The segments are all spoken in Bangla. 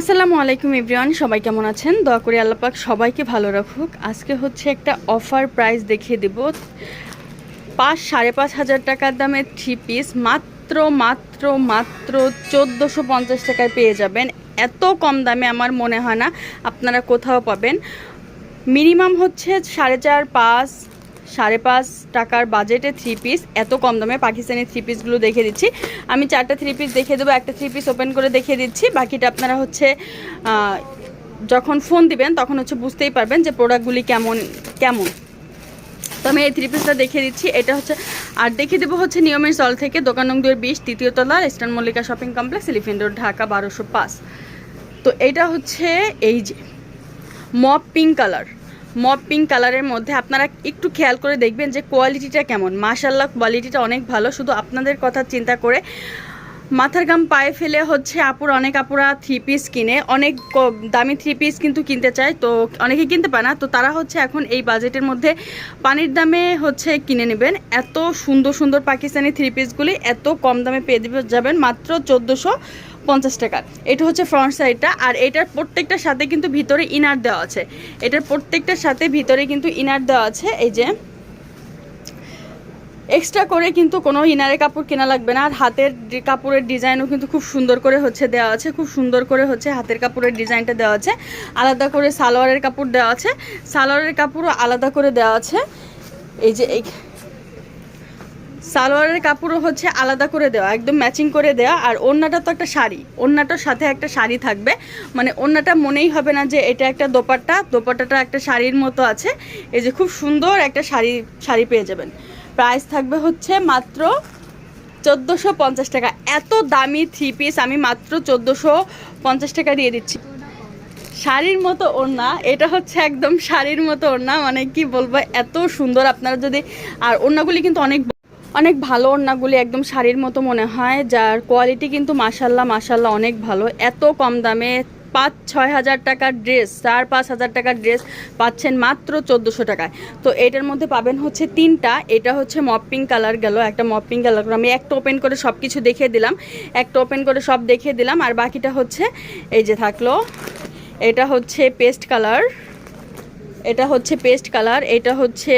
আসসালামু আলাইকুম এভরিওয়ান, সবাই কেমন আছেন? দয়া করে আল্লাপাক সবাইকে ভালো রাখুক। আজকে হচ্ছে একটা অফার প্রাইস দেখিয়ে দেব। পাঁচ, সাড়ে পাঁচ হাজার টাকার দামের থ্রি পিস মাত্র মাত্র মাত্র চোদ্দোশো পঞ্চাশ টাকায় পেয়ে যাবেন। এত কম দামে আমার মনে হয় না আপনারা কোথাও পাবেন। মিনিমাম হচ্ছে সাড়ে চার, পাঁচ সাড়ে পাঁচ টাকার বাজেটে থ্রি পিস এত কম দামে পাকিস্তানি থ্রি পিসগুলো দেখে দিচ্ছি। আমি চারটা থ্রি পিস দেখে দেবো, একটা থ্রি পিস ওপেন করে দেখিয়ে দিচ্ছি। বাকিটা আপনারা হচ্ছে যখন ফোন দিবেন, তখন হচ্ছে বুঝতেই পারবেন যে প্রোডাক্টগুলি কেমন কেমন। তো আমি এই থ্রি পিসটা দেখিয়ে দিচ্ছি। এটা হচ্ছে, আর দেখিয়ে দেবো হচ্ছে নিয়মের স্থল থেকে দোকান নং দুয়ের বিশ, তৃতীয় তলা eastern Mallika shopping complex elephant road Dhaka বারোশো পাঁচ। তো এটা হচ্ছে এই যে mop pink colour mop pink কালারের মধ্যে আপনারা একটু খেয়াল করে দেখবেন যে কোয়ালিটিটা কেমন। মাশাল্লাহ কোয়ালিটিটা অনেক ভালো। শুধু আপনাদের কথা চিন্তা করে মাথার গাম পায়ে ফেলে হচ্ছে আপুর অনেক আপুরা থ্রি পিস কিনে। অনেক দামি থ্রি পিস কিন্তু কিনতে চায়। তো অনেকে কিনতে পারে না। তো তারা হচ্ছে এখন এই বাজেটের মধ্যে পানির দামে হচ্ছে কিনে নেবেন। এত সুন্দর সুন্দর পাকিস্তানি থ্রি পিসগুলি এত কম দামে পেয়ে যাবেন। মাত্র চোদ্দোশো পঞ্চাশ টাকা এটা হচ্ছে ফ্রন্ট সাইডটা আর এটার প্রত্যেকটার সাথে কিন্তু ভিতরে ইনার দেওয়া আছে। এটার প্রত্যেকটার সাথে ভিতরে কিন্তু ইনার দেওয়া আছে। এই যে এক্সট্রা করে কিন্তু কোনো ইনারের কাপড় কেনা লাগবে না। আর হাতের কাপড়ের ডিজাইনও কিন্তু খুব সুন্দর করে হচ্ছে দেওয়া আছে। খুব সুন্দর করে হচ্ছে হাতের কাপড়ের ডিজাইনটা দেওয়া আছে। আলাদা করে সালোয়ারের কাপড় দেওয়া আছে। সালোয়ারের কাপড়ও আলাদা করে দেওয়া আছে। এই যে এই সালোয়ারের কাপড়ও হচ্ছে আলাদা করে দেওয়া, একদম ম্যাচিং করে দেওয়া, আর ওড়নাটা তো একটা শাড়ি। ওড়নাটার সাথে একটা শাড়ি থাকবে। মানে ওড়নাটা মনেই হবে না যে এটা একটা দোপাট্টা, দোপাট্টাটা একটা শাড়ির মতো আছে। এই যে খুব সুন্দর একটা শাড়ি শাড়ি পেয়ে যাবেন। প্রাইস থাকবে হচ্ছে মাত্র চোদ্দোশো পঞ্চাশ টাকা। এত দামি থ্রি পিস আমি মাত্র চোদ্দোশো পঞ্চাশ টাকা দিয়ে দিচ্ছি। শাড়ির মতো ওড়না, এটা হচ্ছে একদম শাড়ির মতো ওড়না। মানে কি বলব, এত সুন্দর। আপনারা যদি আর ওড়নাগুলি কিন্তু অনেক অনেক ভালো ওড়নাগুলি একদম শাড়ির মতো মনে হয়, যার কোয়ালিটি কিন্তু মাসাল্লাহ মাসাল্লাহ অনেক ভালো। এত কম দামে পাঁচ, ছয় হাজার টাকার ড্রেস চার, পাঁচ হাজার টাকার ড্রেস পাচ্ছেন মাত্র চোদ্দোশো টাকায়। তো এটার মধ্যে পাবেন হচ্ছে তিনটা, এটা হচ্ছে মপিং কালার গেল, একটা মপিং কালার আমি একটা ওপেন করে সব কিছু দেখিয়ে দিলাম, একটা ওপেন করে সব দেখিয়ে দিলাম, আর বাকিটা হচ্ছে, এই যে থাকল, এটা হচ্ছে পেস্ট কালার এটা হচ্ছে পেস্ট কালার এটা হচ্ছে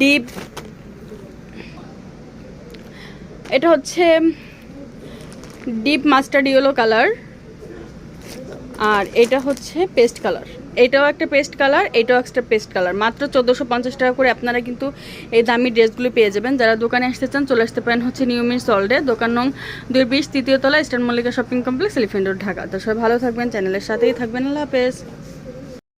ডিপ এটা হচ্ছে ডিপ মাস্টার্ড ইয়েলো কালার আর এটা হচ্ছে পেস্ট কালার এটাও একটা পেস্ট কালার এটাও একটা পেস্ট কালার মাত্র চোদ্দোশো পঞ্চাশ টাকা করে আপনারা কিন্তু এই দামি ড্রেসগুলো পেয়ে যাবেন। যারা দোকানে আসতে চান, চলে আসতে পারেন হচ্ছে নিয়মিত সল্ডে দোকান নং দুই বিশ, তৃতীয় তলা eastern Mallika shopping complex elephant road Dhaka. তো সবাই ভালো থাকবেন চ্যানেলের সাথেই থাকবেন। আল্লাহ হাফেজ।